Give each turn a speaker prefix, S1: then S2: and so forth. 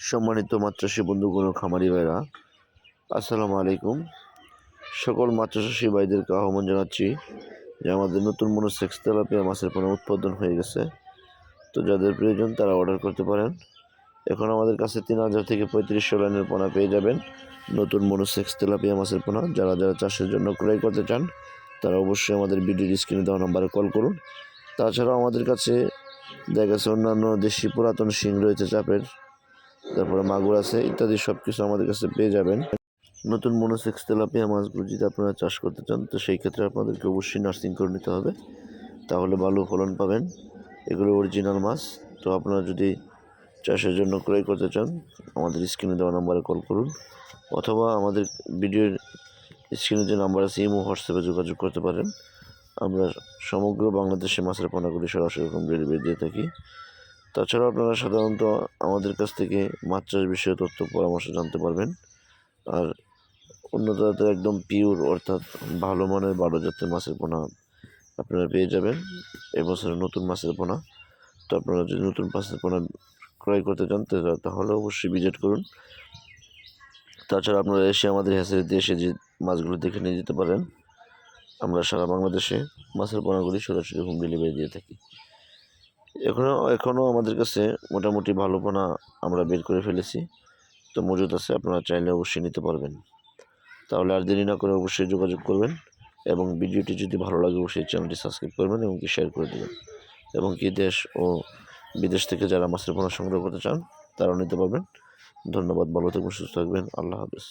S1: সম্মানিত মাছ চাষি বন্ধুগণ খামারি ভাইরা, আসসালামু আলাইকুম। সকল মাছ ভাইদেরকে আহ্বান জানাচ্ছি যে আমাদের নতুন মনে সেক্স তেলাপিয়া মাছের পণ্য উৎপাদন হয়ে গেছে। তো যাদের প্রয়োজন তারা অর্ডার করতে পারেন। এখন আমাদের কাছে তিন হাজার থেকে পঁয়ত্রিশশো লাইনের পোনা পেয়ে যাবেন নতুন মনোসেক্স তেলাপিয়া মাছের পোনা। যারা যারা চাষের জন্য ক্রয় করতে চান, তারা অবশ্যই আমাদের ভিডিওর স্ক্রিনে দেওয়া নাম্বারে কল করুন। তাছাড়াও আমাদের কাছে দেখা গেছে অন্যান্য দেশি পুরাতন শিং রয়েছে চাপের। তারপরে মাগুর আছে, ইত্যাদি সব কিছু আমাদের কাছে পেয়ে যাবেন। নতুন মনোসেক্স তেলাপিয়া মাছগুলো যদি আপনারা চাষ করতে চান, তো সেই ক্ষেত্রে আপনাদেরকে অবশ্যই নার্সিং করে নিতে হবে। তাহলে ভালো ফলন পাবেন। এগুলো অরিজিনাল মাছ, তো আপনারা যদি চাষের জন্য ক্রয় করতে চান, আমাদের স্ক্রিনে দেওয়া নাম্বারে কল করুন, অথবা আমাদের ভিডিওর স্ক্রিনে যে নাম্বার আছে, ইমো, হোয়াটসঅ্যাপে যোগাযোগ করতে পারেন। আমরা সমগ্র বাংলাদেশে মাছের পোনাগুলি সরাসরি ডেলিভারি দিয়ে থাকি। তাছাড়া আপনারা সাধারণত আমাদের কাছ থেকে মাছ চাষ বিষয়ে তথ্য পরামর্শ জানতে পারবেন। আর উন্নত জাতের একদম পিওর অর্থাৎ ভালো মানের বারো জাতের মাছের পোনা আপনারা পেয়ে যাবেন। এবছরের নতুন মাছের পোনা। তো আপনারা যদি নতুন মাছের পোনা ক্রয় করতে চান তাহলে অবশ্যই ভিজিট করুন। তাছাড়া আপনারা এসে আমাদের হ্যাচারিতে এসে যে মাছগুলো দেখে নিয়ে যেতে পারেন। আমরা সারা বাংলাদেশে মাছের পোনাগুলি সরাসরি হোম ডেলিভারি দিয়ে থাকি। এখনও এখনও আমাদের কাছে মোটামুটি ভালো পোনা আমরা বের করে ফেলেছি। তো মজুদ আছে, আপনারা চাইলে অবশ্যই নিতে পারবেন। তাহলে আর দেরি না করে অবশ্যই যোগাযোগ করবেন এবং ভিডিওটি যদি ভালো লাগে, অবশ্যই চ্যানেলটি সাবস্ক্রাইব করবেন এবং কি শেয়ার করে দেবেন। এবং কি দেশ ও বিদেশ থেকে যারা মাছের পোনা সংগ্রহ করতে চান, তারাও নিতে পারবেন। ধন্যবাদ, ভালো থাকবেন, সুস্থ থাকবেন। আল্লাহ হাফেজ।